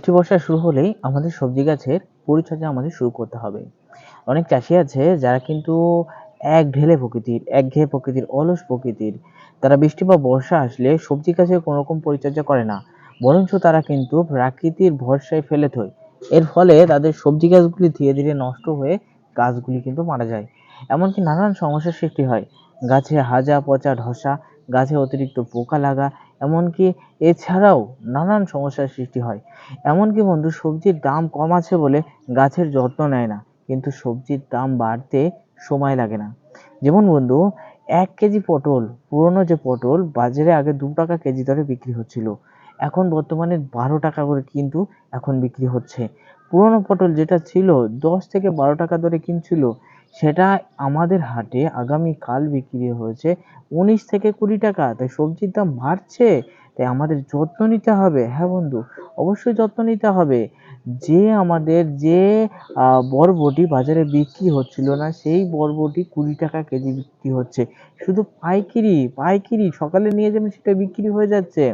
বৃষ্টি বর্ষা শুরু হলেই আমাদের সবজি গাছের পরিচর্যা আমাদের শুরু করতে হবে। অনেক চাষি আছে যারা কিন্তু এক ঢেলে প্রকৃতির একঘেয়ে প্রকৃতির, অলস প্রকৃতির, তারা বৃষ্টি বা বর্ষা আসলে সবজি গাছের কোনো রকম পরিচর্যা করে না। বরঞ্চ তারা কিন্তু প্রাকৃতির ভরসায় ফেলে থয় এর ফলে তাদের সবজি গাছগুলি ধীরে ধীরে নষ্ট হয়ে গাছগুলি কিন্তু মারা যায়। এমনকি নানান সমস্যার সৃষ্টি হয়। গাছে হাজা, পচা, ধসা গাছে অতিরিক্ত পোকা লাগা, এমনকি এছাড়াও নানান সমস্যার সৃষ্টি হয়। এমনকি বন্ধু, সবজির দাম কম আছে বলে গাছের যত্ন নেয় না, কিন্তু সবজির দাম বাড়তে সময় লাগে না। যেমন বন্ধু, এক কেজি পটল, পুরনো যে পটল, বাজারে আগে দু টাকা কেজি দরে বিক্রি হচ্ছিল। এখন বর্তমানে বারো টাকা করে কিন্তু এখন বিক্রি হচ্ছে। পুরনো পটল যেটা ছিল, দশ থেকে বারো টাকা দরে কিনছিল সেটা আমাদের হাটে আগামীকাল বিক্রি হয়েছে উনিশ থেকে কুড়ি টাকা। তাই সবজির দাম বাড়ছে, তাই আমাদের যত্ন নিতে হবে। হ্যাঁ বন্ধু, অবশ্যই যত্ন নিতে হবে। যে আমাদের যে বরবটি বাজারে বিক্রি হচ্ছিল না, সেই বরবটি কুড়ি টাকা কেজি বিক্রি হচ্ছে। শুধু পাইকিরি পাইকিরি, সকালে নিয়ে যাবেন সেটা বিক্রি হয়ে যাচ্ছে।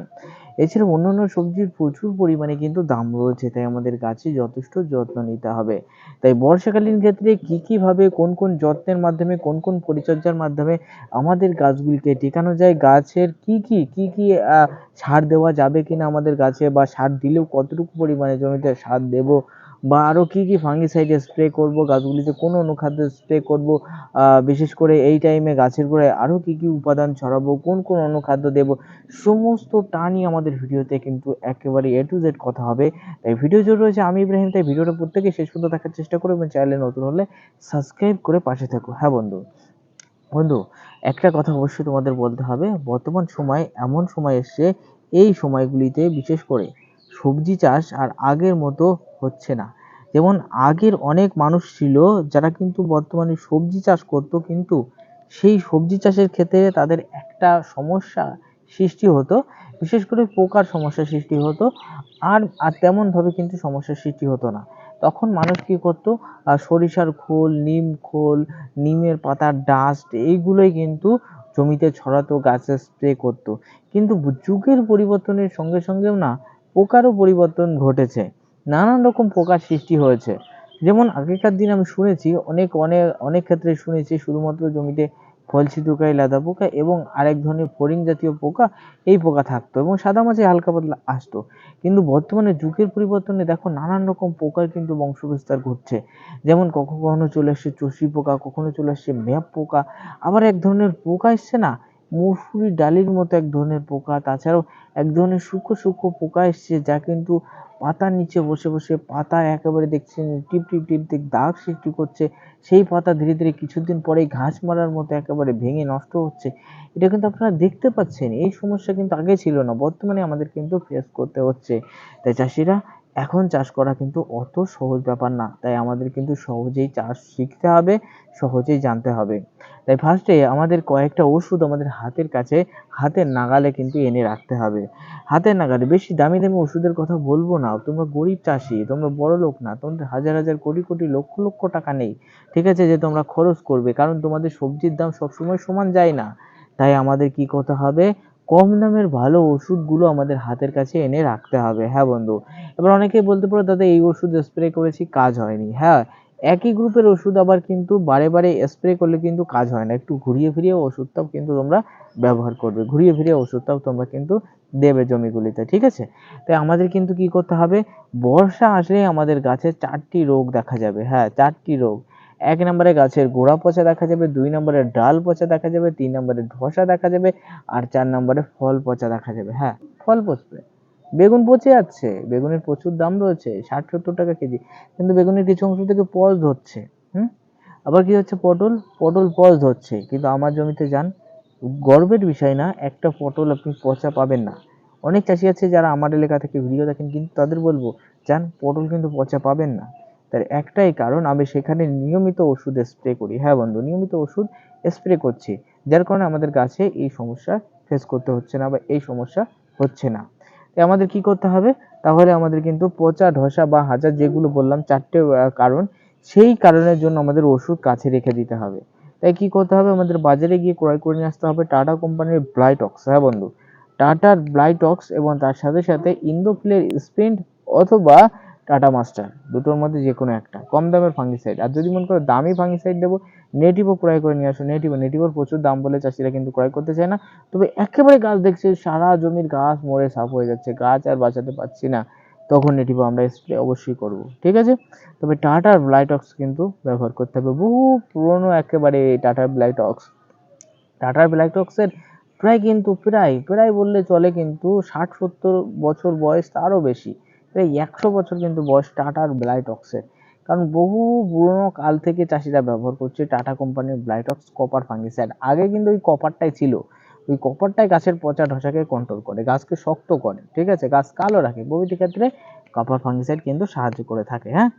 এছাড়া অন্যান্য সবজির প্রচুর পরিমাণে কিন্তু দাম রয়েছে, তাই আমাদের গাছে যথেষ্ট যত্ন নিতে হবে। তাই বর্ষাকালীন ক্ষেত্রে কী কীভাবে কোন কোন যত্নের মাধ্যমে, কোন কোন পরিচর্যার মাধ্যমে আমাদের গাছগুলিকে টেকানো যায়, গাছের কি কি, কী কী সার দেওয়া যাবে কিনা আমাদের গাছে বা সার দিলেও কতটুকু পরিমাণে জমিতে সার দেবো বা আরও কী কী ফাঙ্গিসাইড স্প্রে করব, গাছগুলিতে কোন অনুখাদ্য স্প্রে করব বিশেষ করে এই টাইমে গাছের গোড়ায় আরও কী কী উপাদান ছড়াবো, কোন কোন অনুখাদ্য দেব, সমস্তটা নিয়ে আমাদের ভিডিওতে কিন্তু একেবারে এ টু জেড কথা হবে। তাই ভিডিও জুড়ে রয়েছে, আমি ইব্রাহিম, তাই ভিডিওটা প্রত্যেকে শেষ পর্যন্ত দেখার চেষ্টা করো এবং চ্যানেলে নতুন হলে সাবস্ক্রাইব করে পাশে থাকো। হ্যাঁ বন্ধু? বন্ধু, একটা কথা অবশ্যই তোমাদের বলতে হবে, বর্তমান সময় এমন সময় এসছে, এই সময়গুলিতে বিশেষ করে সবজি চাষ আর আগের মতো হচ্ছে না। যেমন আগের অনেক মানুষ ছিল যারা কিন্তু বর্তমানে সবজি চাষ করতো, কিন্তু সেই সবজি চাষের ক্ষেত্রে তাদের একটা সমস্যা সৃষ্টি হতো, বিশেষ করে পোকার সমস্যা সৃষ্টি হতো, আর আর তেমনভাবে কিন্তু সমস্যার সৃষ্টি হতো না। তখন মানুষ কী করতো সরিষার খোল, নিম খোল, নিমের পাতার ডাস্ট এইগুলোই কিন্তু জমিতে ছড়াতো, গাছে স্প্রে করতো। কিন্তু যুগের পরিবর্তনের সঙ্গে সঙ্গেও না, পোকারও পরিবর্তন ঘটেছে। নানান রকম পোকার সৃষ্টি হয়েছে। যেমন আগেকার দিন আমি শুনেছি, অনেক অনেক অনেক ক্ষেত্রে শুনেছি শুধুমাত্র জমিতে ফল ছিদ্রকারী লেদা পোকা এবং আরেক ধরনের ফড়িং জাতীয় পোকা এই পোকা থাকতো এবং সাদা মাছে হালকা পাতলা আসতো। কিন্তু বর্তমানে যুগের পরিবর্তনে দেখো নানান রকম পোকার কিন্তু বংশবিস্তার ঘটছে। যেমন কখনো কখনো চলে আসছে চষি পোকা, কখনো চলে আসছে ম্যাপ পোকা, আবার এক ধরনের পোকা এসছে না মসুরি ডালির মতো এক ধরনের পোকা, তাছাড়াও এক ধরনের সূক্ষ্ম সূক্ষ্ম পোকা এসছে যা কিন্তু পাতার নিচে বসে বসে পাতা একেবারে দেখছেন টিপ টিপ টিপ টিপ দাগ সৃষ্টি করছে। সেই পাতা ধীরে ধীরে কিছুদিন পরেই ঘাস মারার মতো একেবারে ভেঙে নষ্ট হচ্ছে। এটা কিন্তু আপনারা দেখতে পাচ্ছেন, এই সমস্যা কিন্তু আগে ছিল না, বর্তমানে আমাদের কিন্তু ফেস করতে হচ্ছে। তাই চাষিরা এখন চাষ করা কিন্তু অত সহজ ব্যাপার না, তাই আমাদের কিন্তু সহজেই চাষ শিখতে হবে, সহজেই জানতে হবে। তাই ফার্স্টে আমাদের কয়েকটা ওষুধ আমাদের হাতের কাছে, হাতের নাগালে কিন্তু এনে রাখতে হবে। হাতের নাগালে, বেশি দামি দামি ওষুধের কথা বলব না। তোমরা গরিব চাষি, তোমরা বড় লোক না, তোমাদের হাজার হাজার কোটি কোটি লক্ষ লক্ষ টাকা নেই। ঠিক আছে যে তোমরা খরচ করবে, কারণ তোমাদের সবজির দাম সবসময় সমান যায় না। তাই আমাদের কি করতে হবে? কম দামের ভালো ওষুধগুলো আমাদের হাতের কাছে এনে রাখতে হবে। হ্যাঁ বন্ধু? এবার অনেকেই বলতে পারো, দাদা, এই ওষুধ স্প্রে করেছি, কাজ হয়নি। হ্যাঁ একই গ্রুপের ওষুধ আবার কিন্তু বারে বারে স্প্রে করলে কিন্তু কাজ হয় না। একটু ঘুরিয়ে ফিরিয়ে ওষুধটাও কিন্তু তোমরা ব্যবহার করবে। ঘুরিয়ে ফিরিয়ে ওষুধটাও তোমরা কিন্তু দেবে জমিগুলিতে, ঠিক আছে? তাই আমাদের কিন্তু কি করতে হবে? বর্ষা আসলে আমাদের গাছের চারটি রোগ দেখা যাবে। হ্যাঁ চারটি রোগ। এক নম্বরে গাছের গোড়া পচা দেখা যাবে, দুই নম্বরে ডাল পচা দেখা যাবে, তিন নম্বরে ধসা দেখা যাবে, আর চার নম্বরে ফল পচা দেখা যাবে। হ্যাঁ ফল পচবে। বেগুন পচে যাচ্ছে, বেগুনের প্রচুর দাম রয়েছে, ষাট সত্তর টাকা কেজি, কিন্তু বেগুনের কিছু অংশ থেকে পজ ধরছে, হুম? আবার কি হচ্ছে পটল? পটল পজ ধরছে, কিন্তু আমার জমিতে যান, গর্বের বিষয় না, একটা পটল আপনি পচা পাবেন না। অনেক চাষি আছে যারা আমার এলাকা থেকে ভিডিও দেখেন, কিন্তু তাদের বলব, যান, পটল কিন্তু পচা পাবেন না। তার একটাই কারণ, আমি সেখানে নিয়মিত ওষুধ স্প্রে করি। হ্যাঁ বন্ধু, নিয়মিত ওষুধ স্প্রে করছি, যার কারণে আমাদের গাছে এই সমস্যা ফেস করতে হচ্ছে না বা এই সমস্যা হচ্ছে না। আমাদের কি করতে হবে? তাহলে আমাদের কিন্তু পচা ধসা বা হাজার যেগুলো বললাম চারটে কারণ, সেই কারণের জন্য আমাদের ওষুধ কাছে রেখে দিতে হবে। তাই কি করতে হবে? আমাদের বাজারে গিয়ে ক্রয় করে নিয়ে আসতে হবে টাটা কোম্পানির ব্লাইটক্স হ্যাঁ বন্ধু? টাটার ব্লাইটক্স এবং তার সাথে সাথে ইন্দোফিলের স্পেন্ড অথবা টাটা মাস্টার দুটোর মধ্যে যে কোনো একটা। কম দামের ফাঙ্গিসাইড আর যদি মনে করো দামি ফাঙ্গিসাইড দেবো নেটিভও ক্রয় করে নিয়ে আসো। নেটিভ নেটিভের প্রচুর দাম বলে চাষিরা কিন্তু ক্রয় করতে চায় না। তবে একেবারে গাছ দেখছে, সারা জমির গাছ মরে সাফ হয়ে যাচ্ছে, গাছ আর বাঁচাতে পারছি না। তখন নেটিভ আমরা স্প্রে অবশ্যই করব। ঠিক আছে? তবে টাটার ব্লাইটক্স কিন্তু ব্যবহার করতে হবে। বহু পুরনো একেবারে টাটার ব্লাইটক্স টাটার ব্লাইটক্সের প্রায় কিন্তু, প্রায় প্রায় বললে চলে কিন্তু ষাট সত্তর বছর বয়স তারও বেশি। প্রায় একশো বছর কিন্তু বয়স টাটার ব্লাইটক্সের কারণ বহু পুরোনো কাল থেকে চাষিরা ব্যবহার করছে টাটা কোম্পানির ব্লাইটক্স কপার ফাঙ্গিসাইড আগে কিন্তু ওই কপারটাই ছিল। ওই কপারটাই গাছের পচা ঢসাকে কন্ট্রোল করে, গাছকে শক্ত করে, ঠিক আছে? গাছ কালো রাখে। প্রভৃতি ক্ষেত্রে কপার ফাঙ্গিসাইড কিন্তু সাহায্য করে থাকে হ্যাঁ?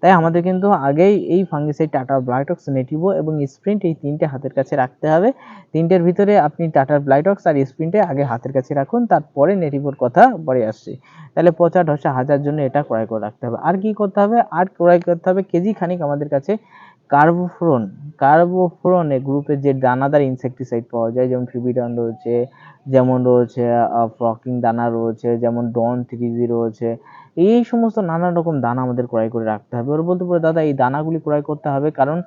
তাই আমাদের কিন্তু আগেই এই ফাঙ্গিসাইড টাটা ব্লাইটক্স নেটিভো এবং স্প্রিন্ট এই তিনটে হাতের কাছে রাখতে হবে। তিনটের ভিতরে আপনি টাটার ব্লাইটক্স আর স্প্রিন্টে আগে হাতের কাছে রাখুন, তারপরে নেটিভোর কথা পরে আসছে। তাহলে পচা ঢসা হাজার জন্য এটা ক্রয় করে রাখতে হবে। আর কি করতে হবে? আর ক্রয় করতে হবে কেজি খানিক আমাদের কাছে কার্বোফ্রন কার্বোফ্রনে গ্রুপের যে দানাদার ইনসেকটিসাইড পাওয়া যায়, যেমন ফ্রিবিডন রয়েছে, যেমন রয়েছে ফ্রকিং দানা রয়েছে, যেমন ডন থ্রি রয়েছে, এই সমস্ত নানান রকম দানা আমাদের ক্রয় করে রাখতে হবে। ওরা বলতে পারে, দাদা, এই দানাগুলি ক্রয় করতে হবে কারণ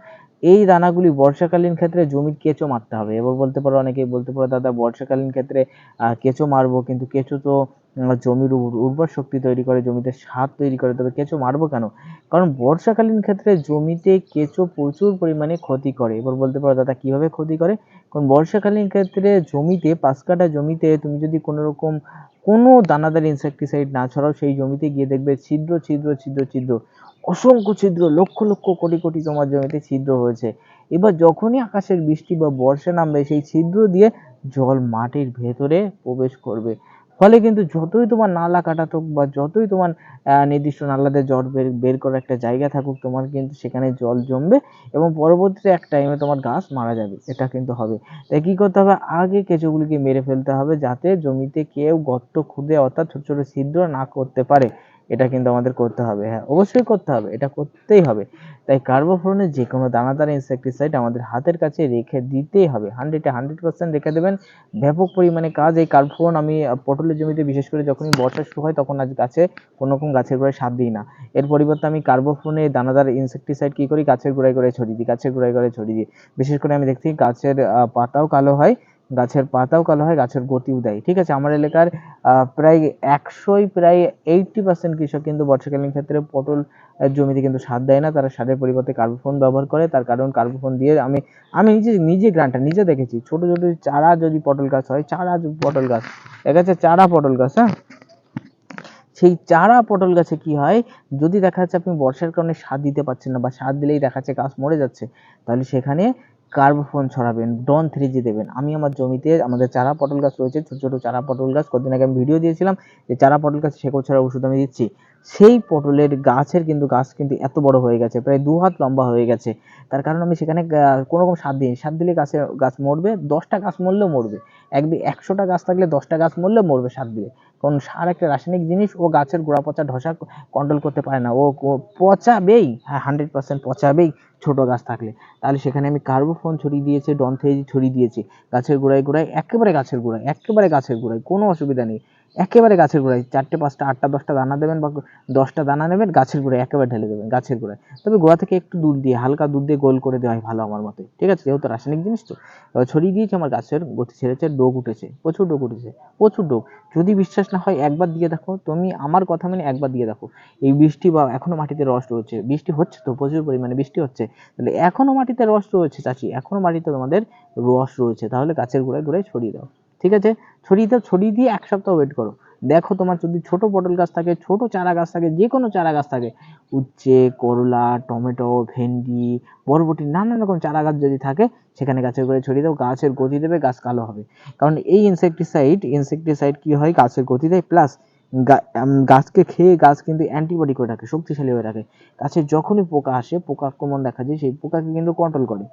এই দানাগুলি বর্ষাকালীন ক্ষেত্রে জমির কেঁচো মারতে হবে। এবার বলতে পারো, অনেকেই বলতে পারো, দাদা, বর্ষাকালীন ক্ষেত্রে কেঁচো মারবো কিন্তু কেঁচো তো জমির উর্বর শক্তি তৈরি করে, জমিতে সার তৈরি করে, তবে কেঁচো মারবো কেন? কারণ বর্ষাকালীন ক্ষেত্রে জমিতে কেঁচো প্রচুর পরিমাণে ক্ষতি করে। এবার বলতে পারো, দাদা, কীভাবে ক্ষতি করে? কারণ বর্ষাকালীন ক্ষেত্রে জমিতে, পাঁচ কাটা জমিতে তুমি যদি কোনো রকম, কোনো দানাদার ইনসেকটিসাইড না ছড়াও, সেই জমিতে গিয়ে দেখবে ছিদ্র ছিদ্র ছিদ্র ছিদ্র। অসংখ্য ছিদ্র, লক্ষ লক্ষ কোটি কোটি তোমার জমিতে ছিদ্র হয়েছে। এবার যখনই আকাশের বৃষ্টি বা বর্ষা নামবে, সেই ছিদ্র দিয়ে জল মাটির ভেতরে প্রবেশ করবে। ফলে কিন্তু যতই তোমার নালা কাটা থাকুক বা যতই তোমার নির্দিষ্ট নালাতে জল বের বের করার একটা জায়গা থাকুক, তোমার কিন্তু সেখানে জল জমবে এবং পরবর্তীতে এক টাইমে তোমার গাছ মারা যাবে। এটা কিন্তু হবে। তাই কি করতে হবে? আগে কেঁচোগুলিকে মেরে ফেলতে হবে যাতে জমিতে কেউ গর্ত খুদে অর্থাৎ ছোট ছোট ছিদ্র না করতে পারে। এটা কিন্তু আমাদের করতে হবে হ্যাঁ অবশ্যই করতে হবে, এটা করতেই হবে। তাই কার্বোফ্লোনের যে কোনো দানাদার ইনসেকটিসাইড আমাদের হাতের কাছে রেখে দিতেই হবে। হান্ড্রেডে হান্ড্রেড পার্সেন্ট রেখে দেবেন। ব্যাপক পরিমাণে কাজ, এই কার্বোফ্লোন আমি পটলের জমিতে বিশেষ করে যখনই বর্ষা শুরু হয় তখন আজ গাছে কোনো রকম গাছের গোড়ায় সার দিই না। এর পরিবর্তে আমি কার্বোফ্লোনে দানাদার ইনসেকটিসাইড কী করি? গাছের গোড়ায় গোড়ায় ছড়িয়ে দিই, গাছের গোড়ায় গোড়ায় ছড়িয়ে দিই। বিশেষ করে আমি দেখছি গাছের পাতাও কালো হয়। গাছের পাতাও কালো হয়, গাছের গতিও দেয়। ঠিক আছে, আমার এলাকার প্রায় একশোই, প্রায় এইটটি পার্সেন্ট কৃষক কিন্তু বর্ষাকালীন ক্ষেত্রে পটল জমিতে কিন্তু সার দেয় না। তারা সারের পরিবর্তে কার্বোফোন ব্যবহার করে। তার কারণ কার্বোফোন দিয়ে আমি আমি নিজে নিজে গ্রান্টটা নিজে দেখেছি। ছোট ছোট চারা যদি পটল গাছ হয়, চারা পটল গাছ, দেখা যাচ্ছে চারা পটল গাছ হ্যাঁ? সেই চারা পটল গাছে কি হয়, যদি দেখা যাচ্ছে আপনি বর্ষার কারণে সার দিতে পারছেন না বা সার দিলেই দেখা যাচ্ছে গাছ মরে যাচ্ছে, তাহলে সেখানে কার্বোফোন ছড়াবেন ডন থ্রি জি দেবেন। আমি আমার জমিতে আমাদের চারা পটল গাছ রয়েছে, ছোট ছোট চারা পটল গাছ। কদিন আগে আমি ভিডিও দিয়েছিলাম যে চারা পটল গাছ শেকড় ছাড়া ওষুধ আমি দিচ্ছি। সেই পটলের গাছের কিন্তু গাছ কিন্তু এত বড় হয়ে গেছে, প্রায় দু হাত লম্বা হয়ে গেছে। তার কারণ আমি সেখানে কোনো রকম সার দিই সার দিলে গাছে গাছ মরবে, দশটা গাছ মরলেও মরবে। এক একশোটা গাছ থাকলে দশটা গাছ মরলে মরবে সার দিয়ে কারণ সার একটা রাসায়নিক জিনিস, ও গাছের গোড়া পচা ধসা কন্ট্রোল করতে পারে না। ও পচাবেই হ্যাঁ হান্ড্রেড পার্সেন্ট পচাবেই ছোট গাছ থাকলে। তাহলে সেখানে আমি কার্বোফোন ছড়িয়ে দিয়েছি থেকে ছড়িয়ে দিয়েছি। গাছের গোড়ায় গোড়ায়, একেবারে গাছের গোড়ায়, একেবারে গাছের গোড়ায়, কোনো অসুবিধা নেই। একেবারে গাছের গোড়ায়। চারটে, পাঁচটা, আটটা, দশটা দানা দেবেন বা দশটা দানা নেবেন, গাছের গোড়ায় একেবারে ঢেলে দেবেন, গাছের গোড়ায়। তবে গোড়া থেকে একটু দুধ দিয়ে, হালকা দুধ দিয়ে গোল করে দেওয়াই ভালো আমার মতে। ঠিক আছে? যেহেতু রাসায়নিক জিনিস তো। এবার ছড়িয়ে দিয়েছি, আমার গাছের গতি ছেড়েছে, ডোগ উঠেছে, প্রচুর ডোগ উঠেছে, প্রচুর ডোগ। যদি বিশ্বাস না হয়, একবার দিয়ে দেখো। তুমি আমার কথা মেনে একবার দিয়ে দেখো। এই বৃষ্টি বা এখনও মাটিতে রস রয়েছে, বৃষ্টি হচ্ছে তো, প্রচুর পরিমাণে বৃষ্টি হচ্ছে, তাহলে এখনও মাটিতে রস রয়েছে, চাচি, এখনও মাটিতে তোমাদের রস রয়েছে, তাহলে গাছের গোড়ায় গোড়ায় ছড়িয়ে দাও। ঠিক আছে? ছড়িয়ে দাও, ছড়িয়ে দিয়ে এক সপ্তাহ ওয়েট করো। দেখো তোমার যদি ছোট পটল গাছ থাকে, ছোট চারা গাছ থাকে যে কোনো চারা গাছ থাকে, উচ্ছে, করলা, টমেটো, ভেন্ডি, বরবটি, নানান রকম চারা গাছ যদি থাকে, সেখানে গাছের গোড়ায় ছড়িয়ে দাও, গাছের গতি দেবে, গাছ কালো হবে। কারণ এই ইনসেকটিসাইড ইনসেকটিসাইড কি হয়? গাছের গতি দেয় প্লাস গাছকে খেয়ে গাছ কিন্তু অ্যান্টিবডি করে রাখে, শক্তিশালী হয়ে রাখে। গাছের যখনই পোকা আসে, পোকা আক্রমণ দেখা যায়, সেই পোকাকে কিন্তু কন্ট্রোল করে।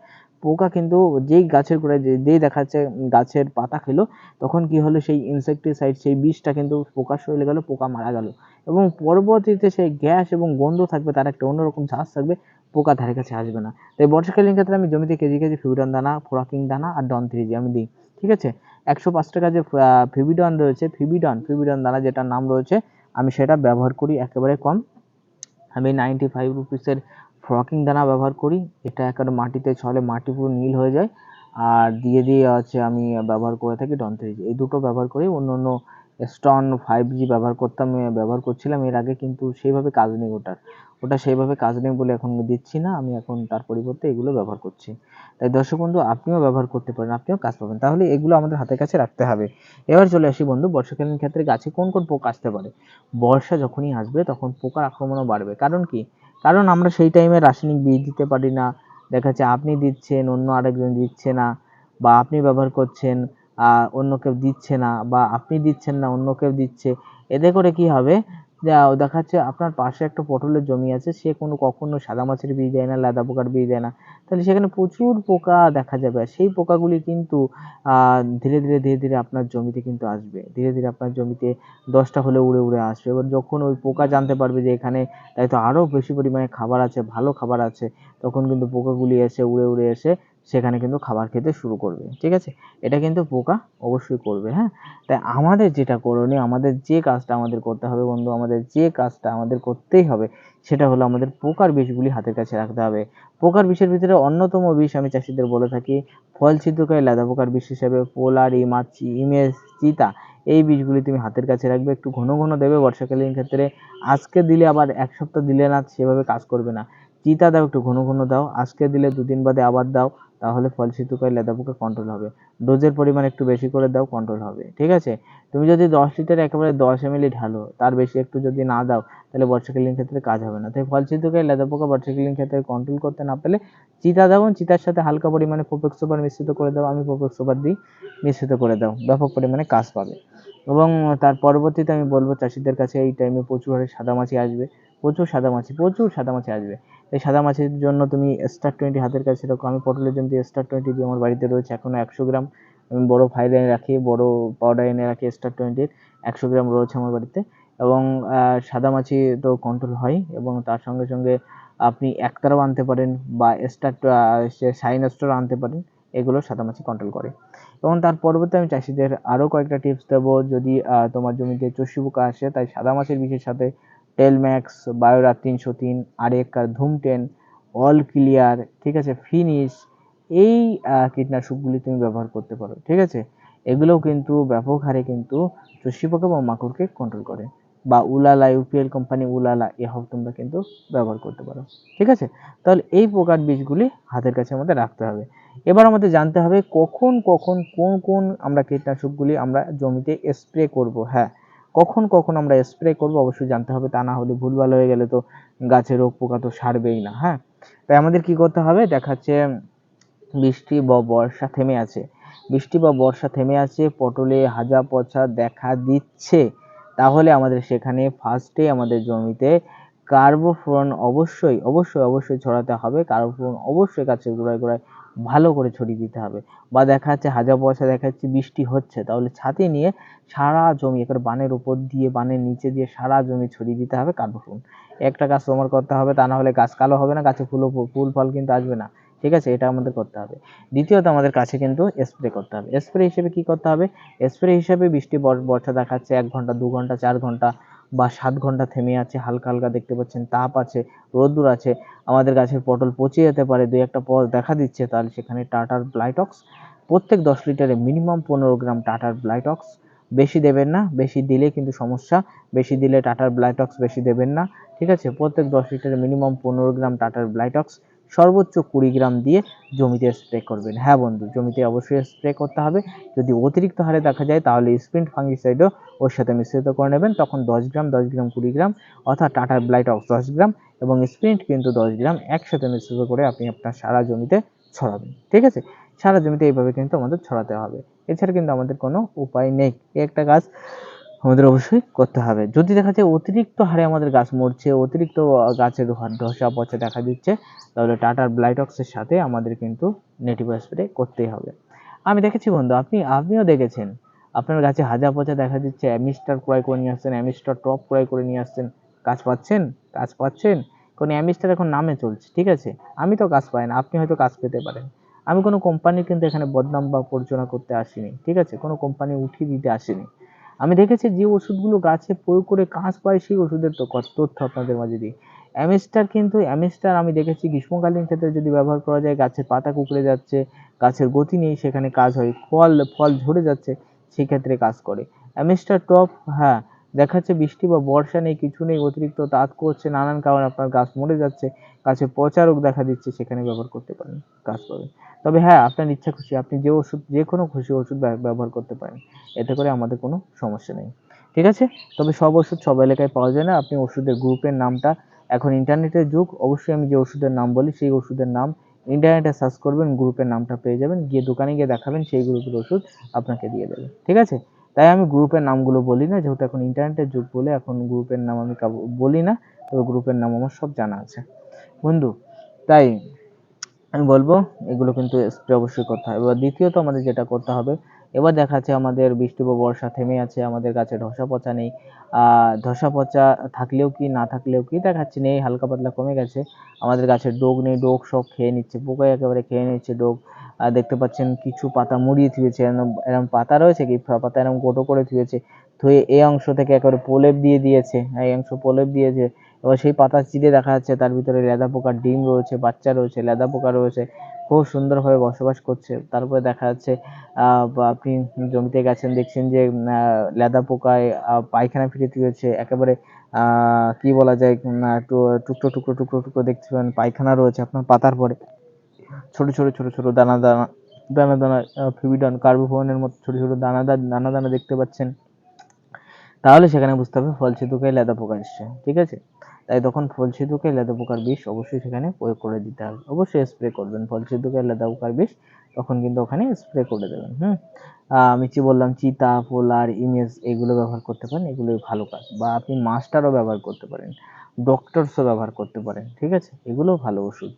পোকা কিন্তু যেই গাছের গোড়ায় যেই দেখা যাচ্ছে গাছের পাতা খেলো, তখন কি হলো, সেই ইনসেকটিসাইড সেই বিষটা কিন্তু পোকার শরীরে গেল, পোকা মারা গেল। এবং পরবর্তীতে সেই গ্যাস এবং গন্ধ থাকবে, তার একটা অন্যরকম ঝাঁজ থাকবে, পোকা ধারে কাছে আসবে না। তাই বর্ষাকালীন ক্ষেত্রে আমি জমিতে কেজি কেজি ফিউরান দানা, ফোরাকিং দানা আর ডন থ্রি আমি দিই, ঠিক আছে? একশো পাঁচ টাকা যে ফিবিডন রয়েছে ফিবিডন ফিবিডন দানা যেটার নাম রয়েছে, আমি সেটা ব্যবহার করি একেবারে কম। আমি নাইনটি ফাইভ রুপিসের ফ্রকিং দানা ব্যবহার করি, এটা একেবারে মাটিতে ছলে মাটি পুরো নীল হয়ে যায়। আর দিয়ে দিয়ে আছে আমি ব্যবহার করে থাকি ডনথ্রিজ এই দুটো ব্যবহার করি অন্য অন্য স্টন ফাইভ জি ব্যবহার করতাম ব্যবহার করছিলাম। এর আগে কিন্তু সেইভাবে কাজ নেই ওটার। ওটা সেইভাবে কাজ নেই বলে এখন দিচ্ছি না। আমি এখন তার পরিবর্তে এগুলো ব্যবহার করছি। তাই দর্শক বন্ধু, আপনিও ব্যবহার করতে পারেন, আপনিও কাজ পাবেন। তাহলে এগুলো আমাদের হাতের কাছে রাখতে হবে। এবার চলে আসি বন্ধু, বর্ষাকালীন ক্ষেত্রে গাছে কোন কোন পোকা আসতে পারে? বর্ষা যখনই আসবে তখন পোকার আক্রমণও বাড়বে। কারণ কি? কারণ আমরা সেই টাইমে রাসায়নিক বীজ দিতে পারি না। দেখা যাচ্ছে আপনি দিচ্ছেন, অন্য আরেকজন দিচ্ছে না, বা আপনি ব্যবহার করছেন। অন্য কেউ দিচ্ছে না বা আপনি দিচ্ছেন না, অন্য কেউ দিচ্ছে, এতে করে কি হবে? যা দেখা যাচ্ছে আপনার পাশে একটা পটলের জমি আছে, সে কোনো কখনো সাদা মাছের বীজ দেয় না, লেদা পোকার বীজ দেয় না। তাহলে সেখানে প্রচুর পোকা দেখা যাবে সেই পোকাগুলি কিন্তু ধীরে ধীরে ধীরে ধীরে আপনার জমিতে কিন্তু আসবে। ধীরে ধীরে আপনার জমিতে দশটা হলে উড়ে উড়ে আসবে। এবার যখন ওই পোকা জানতে পারবে যে এখানে তাই তো আরও বেশি পরিমাণে খাবার আছে, ভালো খাবার আছে, তখন কিন্তু পোকাগুলি এসে উড়ে উড়ে এসে সেখানে কিন্তু খাবার খেতে শুরু করবে, ঠিক আছে? এটা কিন্তু পোকা অবশ্যই করবে হ্যাঁ? তাই আমাদের যেটা করণীয়, আমাদের যে কাজটা আমাদের করতে হবে বন্ধু, আমাদের যে কাজটা আমাদের করতেই হবে, সেটা হলো আমাদের পোকার বিষগুলি হাতের কাছে রাখতে হবে। পোকার বিষের ভিতরে অন্যতম বিষ আমি চাষিদের বলে থাকি, ফল ছিদ্রকারী লাদা পোকার বিষ হিসেবে পোলার ইমাচি ইমেজ, চিতা, এই বীজগুলি তুমি হাতের কাছে রাখবে, একটু ঘন ঘন দেবে বর্ষাকালীন ক্ষেত্রে। আজকে দিলে আবার এক সপ্তাহ দিলে না, সেভাবে কাজ করবে না। চিতা দাও, একটু ঘন ঘন দাও, আজকে দিলে দুদিন বাদে আবার দাও তাহলে ফল ছিদ্রকারী লেদা পোকা কন্ট্রোল হবে। ডোজের পরিমাণ একটু বেশি করে দাও কন্ট্রোল হবে। ঠিক আছে? তুমি যদি দশ লিটার একেবারে দশ এমএলই ঢালো, তার বেশি একটু যদি না দাও, তাহলে বর্ষাকালীন ক্ষেত্রে কাজ হবে না। তাই ফল ছিদ্রকারী লেদা পোকা বর্ষাকালীন ক্ষেত্রে কন্ট্রোল করতে না পেলে চিতা দাও চিতার সাথে হালকা পরিমাণে প্রোপেক্স সুপার মিশ্রিত করে দাও। আমি প্রোপেক্স সুপার দিই, মিশ্রিত করে দাও। ব্যাপক পরিমাণে কাজ পাবে। এবং তার পরবর্তীতে আমি বলব, চাষিদের কাছে এই টাইমে প্রচুর হারে সাদামাছি আসবে। প্রচুর সাদামাছি প্রচুর সাদামাছি আসবে। এই সাদামাছির জন্য তুমি স্টার টোয়েন্টি হাতের কাছে রাখো। আমি পটলের জন্য স্টার টোয়েন্টি দিয়ে আমার বাড়িতে রয়েছে এখনও একশো গ্রাম। আমি বড় ফাইল এনে রাখি, বড় পাউডার এনে রাখি স্টার টোয়েন্টির একশো গ্রাম রয়েছে আমার বাড়িতে। এবং সাদা মাছি তো কন্ট্রোল হয় এবং তার সঙ্গে সঙ্গে আপনি একতারাও আনতে পারেন বা স্টার সাইন স্টোর আনতে পারেন। এগুলো সাদা মাছি কন্ট্রোল করে। এবং তার পরবর্তী আমি চাষিদের আরও কয়েকটা টিপস দেবো। যদি তোমার জমিতে চষি পোকা আসে, তাই সাদা মাছের বিষের সাথে টেলম্যাক্স বায়োরা তিনশো তিন আরেক ধুম টেন অল ক্লিয়ার ঠিক আছে? ফিনিশ এই কীটনাশকগুলি তুমি ব্যবহার করতে পারো, ঠিক আছে? এগুলোও কিন্তু ব্যাপক হারে কিন্তু চষি পোকা বা মাকড়কে কন্ট্রোল করে। বা উলালা ইউপিএল কোম্পানি উলালা, এসব তোমরা কিন্তু ব্যবহার করতে পারো, ঠিক আছে? তাহলে এই প্রকার বীজগুলি হাতের কাছে আমাদের রাখতে হবে। এবার আমাদের জানতে হবে কখন কখন কোন কোন আমরা কীটনাশকগুলি আমরা জমিতে স্প্রে করব হ্যাঁ? কখন কখন আমরা স্প্রে করব অবশ্যই জানতে হবে, তা না হলে ভুলভাল হয়ে গেলে তো গাছে রোগ পোকা তো সারবেই না হ্যাঁ? তাই আমাদের কি করতে হবে? দেখাচ্ছে বৃষ্টি বা বর্ষা থেমে আছে। বৃষ্টি বা বর্ষা থেমে আছে, পটলে হাজা পচা দেখা দিচ্ছে। তাহলে আমাদের সেখানে ফার্স্টে আমাদের জমিতে কার্বোফোরন অবশ্যই অবশ্যই অবশ্যই ছড়াতে হবে। কার্বোফোরন অবশ্যই গাছের গোড়ায় গোড়ায় ভালো করে ছড়িয়ে দিতে হবে। বা দেখা যাচ্ছে হাজার পয়সা দেখা যাচ্ছে বৃষ্টি হচ্ছে, তাহলে ছাতি নিয়ে সারা জমি, একেবারে বানের উপর দিয়ে, বানের নিচে দিয়ে সারা জমি ছড়িয়ে দিতে হবে কার্বোফ্রন একটা গাছ তোমার করতে হবে, তা না হলে গাছ কালো হবে না, গাছে ফুলও, ফুল ফল কিন্তু আসবে না। ঠিক আছে? এটা আমাদের করতে হবে। দ্বিতীয়ত আমাদের কাছে কিন্তু স্প্রে করতে হবে। স্প্রে হিসেবে কি করতে হবে? স্প্রে হিসেবে বৃষ্টি, বর্ষা দেখাচ্ছে এক ঘণ্টা, দু ঘণ্টা, চার ঘণ্টা বা সাত ঘণ্টা থেমে আছে, হালকা হালকা দেখতে পাচ্ছেন তাপ আছে, রোদ্দুর আছে, আমাদের গাছের পটল পচে যেতে পারে, দুই একটা পর দেখা দিচ্ছে, তাহলে সেখানে টাটার ব্লাইটক্স, প্রত্যেক দশ লিটারে মিনিমাম পনেরো গ্রাম টাটার ব্লাইটক্স, বেশি দেবেন না, বেশি দিলে কিন্তু সমস্যা, বেশি দিলে টাটার ব্লাইটক্স বেশি দেবেন না, ঠিক আছে? প্রত্যেক দশ লিটারে মিনিমাম পনেরো গ্রাম টাটার ব্লাইটক্স সর্বোচ্চ কুড়ি গ্রাম দিয়ে জমিতে স্প্রে করবেন। হ্যাঁ বন্ধু, জমিতে অবশ্যই স্প্রে করতে হবে। যদি অতিরিক্ত হারে দেখা যায়, তাহলে স্প্রিন্ট ফাঙ্গিসাইডও ওর সাথে মিশ্রিত করে নেবেন। তখন দশ গ্রাম দশ গ্রাম, কুড়ি গ্রাম, অর্থাৎ টাটার ব্লাইটক্স দশ গ্রাম এবং স্প্রিন্ট কিন্তু দশ গ্রাম একসাথে মিশ্রিত করে আপনি আপনার সারা জমিতে ছড়াবেন। ঠিক আছে? সারা জমিতে এইভাবে কিন্তু আমাদের ছড়াতে হবে। এছাড়া কিন্তু আমাদের কোনো উপায় নেই। একটা গাছ আমাদের অবশ্যই করতে হবে। যদি দেখা যায় অতিরিক্ত হারে আমাদের গাছ মরছে, অতিরিক্ত গাছের ধসা পচা দেখা দিচ্ছে, তাহলে টাটার ব্লাইটক্সের সাথে আমাদের কিন্তু নেটিভ স্প্রে করতেই হবে। আমি দেখেছি বন্ধু, আপনি, আপনিও দেখেছেন। আপনার গাছে হাজা পচা দেখা দিচ্ছে, অ্যামিস্টার ক্রয় করে নিয়ে আসছেন, অ্যামিস্টার টপ ক্রয় করে নিয়ে আসছেন। কাজ পাচ্ছেন? কাজ পাচ্ছেন? কোনো অ্যামিস্টার এখন নামে চলছে, ঠিক আছে? আমি তো কাজ পাই না, আপনি হয়তো কাজ পেতে পারেন। আমি কোনো কোম্পানির কিন্তু এখানে বদনাম বা পরিচালনা করতে আসিনি, ঠিক আছে? কোনো কোম্পানি উঠিয়ে দিতে আসিনি। আমি দেখেছি যে ওষুধগুলো গাছে প্রয়োগ করে কাজ পায়, সেই ওষুধের তো তথ্য আপনাদের মাঝে দিই। অ্যামিস্টার কিন্তু, অ্যামিস্টার আমি দেখেছি গ্রীষ্মকালীন ক্ষেত্রে যদি ব্যবহার করা যায়, গাছের পাতা কুকড়ে যাচ্ছে, গাছের গতি নেই, সেখানে কাজ হয়, ফল ফল ঝরে যাচ্ছে, সেক্ষেত্রে কাজ করে। অ্যামিস্টার টপ হ্যাঁ দেখাচ্ছে বৃষ্টি বা বর্ষা নেই, কিছু নেই, অতিরিক্ত তাঁত করছে, নানান কারণে আপনার গাছ মরে যাচ্ছে, গাছে পচা রোগ দেখা দিচ্ছে, সেখানে ব্যবহার করতে পারেন কাজ পাবে তবে হ্যাঁ আপনার ইচ্ছা খুশি, আপনি যে ওষুধ, যে কোনো খুশি ওষুধ ব্যবহার করতে পারেন, এতে করে আমাদের কোনো সমস্যা নেই। ঠিক আছে? তবে সব ওষুধ সব এলাকায় পাওয়া যায় না, আপনি ওষুধের গ্রুপের নামটা, এখন ইন্টারনেটের যুগ, অবশ্যই আমি যে ওষুধের নাম বলি, সেই ওষুধের নাম ইন্টারনেটে সার্চ করবেন, গ্রুপের নামটা পেয়ে যাবেন, গিয়ে দোকানে গিয়ে দেখাবেন, সেই গ্রুপের ওষুধ আপনাকে দিয়ে দেবে। ঠিক আছে? তাই আমি গ্রুপের নামগুলো বলি না, যেহেতু এখন ইন্টারনেটের যুগ বলে এখন গ্রুপের নাম আমি বলি না, তবে গ্রুপের নাম আমার সব জানা আছে। বন্ধু, তাই আমি বলব, এগুলো কিন্তু স্প্রে অবশ্যই করতে হবে এবার দ্বিতীয়ত আমাদের যেটা করতে হবে এবার দেখা যাচ্ছে আমাদের বৃষ্টি বা বর্ষা থেমে আছে, আমাদের গাছে ধসা পচা নেই। ধসা পচা থাকলেও কি, না থাকলেও কি দেখাচ্ছে নেই, হালকা পাতলা কমে গেছে। আমাদের গাছের ডোগ নেই, ডোগ সব খেয়ে নিচ্ছে পোকায় একেবারে খেয়ে নিচ্ছে আর দেখতে পাচ্ছেন কিছু পাতা মুড়িয়ে থুয়েছে, এরম পাতা রয়েছে কি? পাতা এরম গোটো করে থুয়েছে, থুয়ে এই অংশ থেকে একেবারে প্রলেপ দিয়ে দিয়েছে, এই অংশ প্রলেপ দিয়েছে এবার সেই পাতা চিরে দেখা যাচ্ছে, তার ভিতরে লেদা পোকার ডিম রয়েছে, বাচ্চা রয়েছে, লেদা পোকা রয়েছে, খুব সুন্দরভাবে বসবাস করছে। তারপরে দেখা যাচ্ছে আপনি জমিতে গেছেন, দেখছেন যে লেদা পোকায় পায়খানা ফিরে তুলেছে একেবারে কি বলা যায় টুকরো টুকরো টুকরো টুকরো দেখতে পাবেন, পায়খানা রয়েছে আপনার পাতার পরে। ছোট ছোট ছোট ছোট দানা দানা দানা দানা ফিবিডন কার্বোফোনের মতো ছোট ছোট দানা দানা দানা দানা দেখতে পাচ্ছেন। তাহলে সেখানে বুঝতে হবে ফল ছিদ্রকারী লেদা পোকা এসছে, ঠিক আছে? তাই তখন ফল সেতুকে লেদা পোকার বিষ অবশ্যই সেখানে প্রয়োগ করে দিতে হবে। অবশ্যই স্প্রে করবেন ফল সেতুকে লেদা পোকার বিষ, তখন কিন্তু ওখানে স্প্রে করে দেবেন, হুম? আমি কি বললাম চিতা, পোলার, ইমেজ এগুলো ব্যবহার করতে পারেন, এগুলোই ভালো কাজ। বা আপনি মাস্টারও ব্যবহার করতে পারেন। ডক্টরসও ব্যবহার করতে পারেন ঠিক আছে? এগুলো ভালো ওষুধ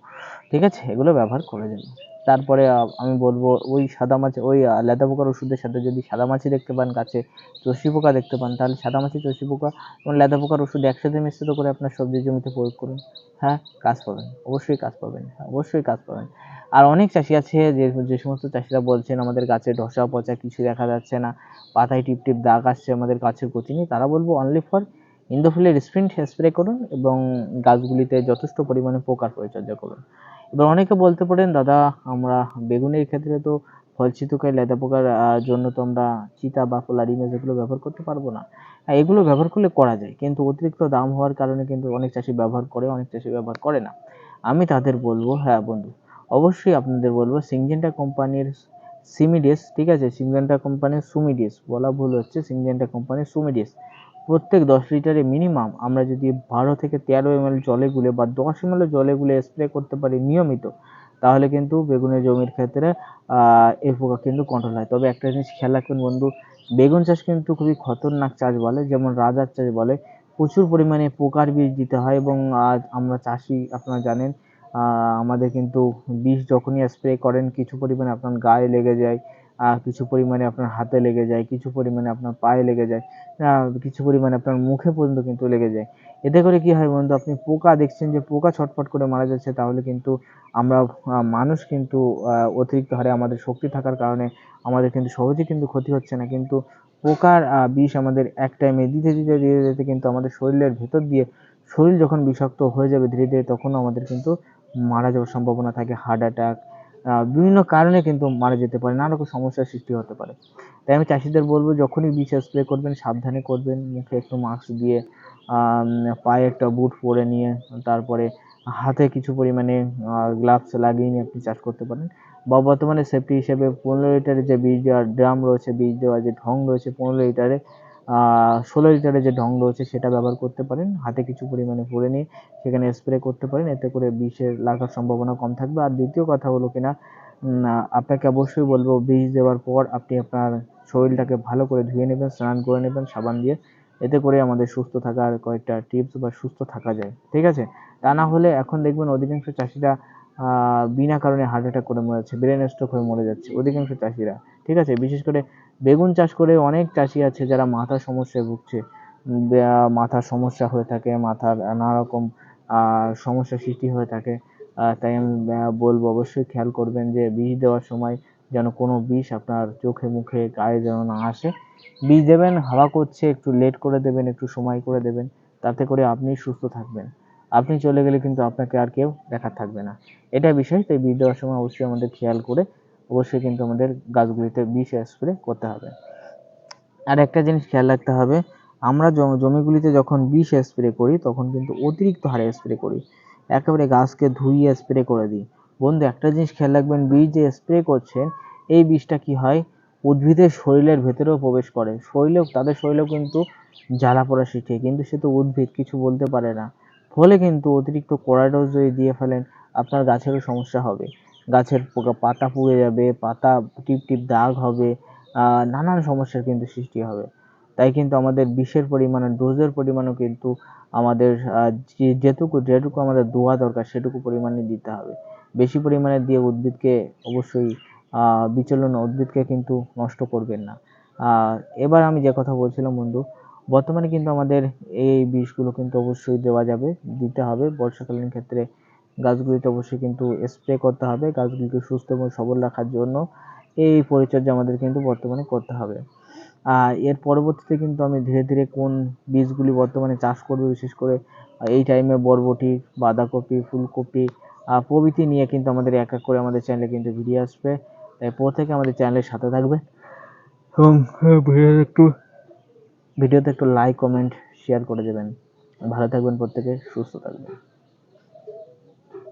ঠিক আছে? এগুলো ব্যবহার করে দেবেন তারপরে আমি বলব ওই সাদা মাছি ওই লেদা পোকার ওষুধের সাথে যদি সাদা মাছি দেখতে পান গাছে চষি পোকা দেখতে পান তাহলে সাদা মাছি চষি পোকা এবং লেদা পোকার ওষুধ একসাথে মিশ্রিত করে আপনার সবজি জমিতে প্রয়োগ করুন। হ্যাঁ কাজ পাবেন অবশ্যই কাজ পাবেন হ্যাঁ, অবশ্যই কাজ পাবেন। আর অনেক চাষি আছে যে যে সমস্ত চাষিরা বলছেন আমাদের গাছে ধসা পচা কিছু দেখা যাচ্ছে না পাতায় টিপ টিপ দাগ আসছে আমাদের গাছের গতি নেই তারা বলব অনলি ফর ইন্দোফিলের স্প্রিন্ট স্প্রে করুন এবং গাছগুলিতে যথেষ্ট পরিমাণে পোকার পরিচর্যা করুন। এবার অনেকে বলতে পারেন, দাদা, আমরা বেগুনের ক্ষেত্রে তো ফলছিতুকায় লেদা পোকার জন্য তো আমরা চিতা বা পোলার ইমেজ এগুলো ব্যবহার করতে পারব না। হ্যাঁ এগুলো ব্যবহার করলে করা যায়, কিন্তু অতিরিক্ত দাম হওয়ার কারণে কিন্তু অনেক চাষি ব্যবহার করে, অনেক চাষি ব্যবহার করে না। আমি তাদের বলব হ্যাঁ বন্ধু, অবশ্যই আপনাদের বলব সিংজেন্টা কোম্পানির সিমিডিস ঠিক আছে? সিংজেন্টা কোম্পানির সুমিডিস বলা ভুল হচ্ছে সিংজেন্টা কোম্পানির সুমিডিস প্রত্যেক দশ লিটারে মিনিমাম আমরা যদি বারো থেকে তেরো এম জলে গুলে বা দশ এম জলে গুলে স্প্রে করতে পারি নিয়মিত, তাহলে কিন্তু বেগুনের জমির ক্ষেত্রে এই পোকা কিন্তু কন্ট্রোল হয়। তবে একটা জিনিস খেয়াল রাখবেন বন্ধু, বেগুন চাষ কিন্তু খুবই খতরনাক চাষ বলে, যেমন রাজার চাষ বলে। প্রচুর পরিমাণে পোকার বীজ দিতে হয় এবং আজ আমরা চাষি আপনারা জানেন আমাদের কিন্তু বিষ যখনই স্প্রে করেন, কিছু পরিমাণে আপনার গায়ে লেগে যায় কিছু পরিমাণে আপনার হাতে লেগে যায়, কিছু পরিমাণে আপনার পায়ে লেগে যায় কিছু পরিমাণে আপনার মুখে পর্যন্ত কিন্তু লেগে যায়। এতে করে কি হয় বন্ধু, আপনি পোকা দেখছেন যে পোকা ছটফট করে মারা যাচ্ছে, তাহলে কিন্তু আমরা মানুষ কিন্তু অতিরিক্ত হারে আমাদের শক্তি থাকার কারণে আমাদের কিন্তু সহজে কিন্তু ক্ষতি হচ্ছে না। কিন্তু পোকার বিষ আমাদের এক টাইমে দিতে দিতে দিতে দিতে কিন্তু আমাদের শরীরের ভেতর দিয়ে শরীর যখন বিষাক্ত হয়ে যাবে ধীরে ধীরে তখন আমাদের কিন্তু মারা যাওয়ার সম্ভাবনা থাকে, হার্ট অ্যাটাক বিভিন্ন কারণে কিন্তু মারা যেতে পারে, নানা রকম সমস্যার সৃষ্টি হতে পারে। তাই আমি চাষিদের বলব, যখনই বিষ স্প্রে করবেন, সাবধানে করবেন, মুখে একটু মাস্ক দিয়ে পায়ে একটা বুট পরে নিয়ে, তারপরে হাতে কিছু পরিমাণে গ্লাভস লাগিয়ে নিয়ে আপনি চাষ করতে পারেন। বা বর্তমানে সেফটি হিসেবে পনেরো লিটারের যে বীজ দেওয়ার ড্রাম রয়েছে, বীজ দেওয়ার যে ঢং রয়েছে, পনেরো লিটারে ষোলো লিটারের যে ঢং রয়েছে সেটা ব্যবহার করতে পারেন। হাতে কিছু পরিমাণে ভরে নিয়ে সেখানে স্প্রে করতে পারেন। এতে করে বিষের লাগার সম্ভাবনা কম থাকবে। আর দ্বিতীয় কথা হলো কিনা আপনাকে অবশ্যই বলব, বিষ দেওয়ার পর আপনি আপনার শরীরটাকে ভালো করে ধুয়ে নেবেন, স্নান করে নেবেন, সাবান দিয়ে। এতে করে আমাদের সুস্থ থাকার কয়েকটা টিপস বা সুস্থ থাকা যায়। ঠিক আছে? তা না হলে এখন দেখবেন অধিকাংশ চাষিরা বিনা কারণে হার্ট অ্যাটাক করে মরে যাচ্ছে ব্রেন স্ট্রোক হয়ে মরে যাচ্ছে অধিকাংশ চাষিরা। ঠিক আছে? বিশেষ করে বেগুন চাষ করে অনেক চাষি আছে যারা মাথার সমস্যায় ভুগছে। মাথার সমস্যা হয়ে থাকে মাথার নানা রকম আহ, সমস্যা সৃষ্টি হয়ে থাকে। তাই আমি বলব অবশ্যই খেয়াল করবেন যে বিষ দেওয়ার সময় যেন কোনো বিষ আপনার চোখে মুখে গায়ে যেন না আসে। বীজ দেবেন হাওয়া করছে একটু লেট করে দেবেন একটু সময় করে দেবেন তাতে করে আপনি সুস্থ থাকবেন। আপনি চলে গেলে কিন্তু আপনাকে আর কেউ দেখার থাকবে না। এটা বিষয় তাই বীজ দেওয়ার সময় অবশ্যই আমাদের খেয়াল করে অবশ্যই কিন্তু আমাদের গাছগুলিতে বিষ স্প্রে করতে হবে। আর একটা জিনিস খেয়াল রাখতে হবে, আমরা জমিগুলিতে যখন বিষ স্প্রে করি, তখন কিন্তু অতিরিক্ত হারে স্প্রে করি। একেবারে গাছকে ধুইয়ে স্প্রে করে দিই। বন্ধু, একটা জিনিস খেয়াল রাখবেন বীজ যে স্প্রে করছেন, এই বিষটা কি হয়? উদ্ভিদের শরীরের ভেতরেও প্রবেশ করে। শরীরেও, তাদের শরীরেও কিন্তু জ্বালা পড়া শিখে, কিন্তু সে তো উদ্ভিদ, কিছু বলতে পারে না। ফলে কিন্তু অতিরিক্ত কোরাডোজ যদি দিয়ে ফেলেন, আপনার গাছেরও সমস্যা হবে। গাছের পোকা- পাতা পুড়ে যাবে, পাতা টিপ টিপ দাগ হবে নানান সমস্যার কিন্তু সৃষ্টি হবে। তাই কিন্তু আমাদের বিষের পরিমাণ ডোজের পরিমাণও কিন্তু আমাদের যেটুকু যেটুকু আমাদের দোয়া দরকার, সেটুকু পরিমাণে দিতে হবে। বেশি পরিমাণে দিয়ে উদ্ভিদকে অবশ্যই বিচলন উদ্ভিদকে কিন্তু নষ্ট করবেন না। এবার আমি যে কথা বলছিলাম বন্ধু, বর্তমানে কিন্তু আমাদের এই বিষগুলো কিন্তু অবশ্যই দেওয়া যাবে, দিতে হবে। বর্ষাকালীন ক্ষেত্রে গাছগুলিতে অবশ্যই কিন্তু স্প্রে করতে হবে, গাছগুলিকে সুস্থ এবং সবল রাখার জন্য এই পরিচর্যা আমাদের কিন্তু বর্তমানে করতে হবে। আর এর পরবর্তীতে কিন্তু আমি ধীরে ধীরে কোন বীজগুলি বর্তমানে চাষ করব, বিশেষ করে এই টাইমে বরবটি, বাঁধাকপি, ফুলকপি প্রভৃতি নিয়ে কিন্তু আমাদের এক এক করে আমাদের চ্যানেলে কিন্তু ভিডিও আসবে। তাই প্রত্যেকে আমাদের চ্যানেলের সাথে থাকবে এবং একটু, ভিডিওতে একটু লাইক কমেন্ট শেয়ার করে দেবেন। ভালো থাকবেন প্রত্যেকে, সুস্থ থাকবেন।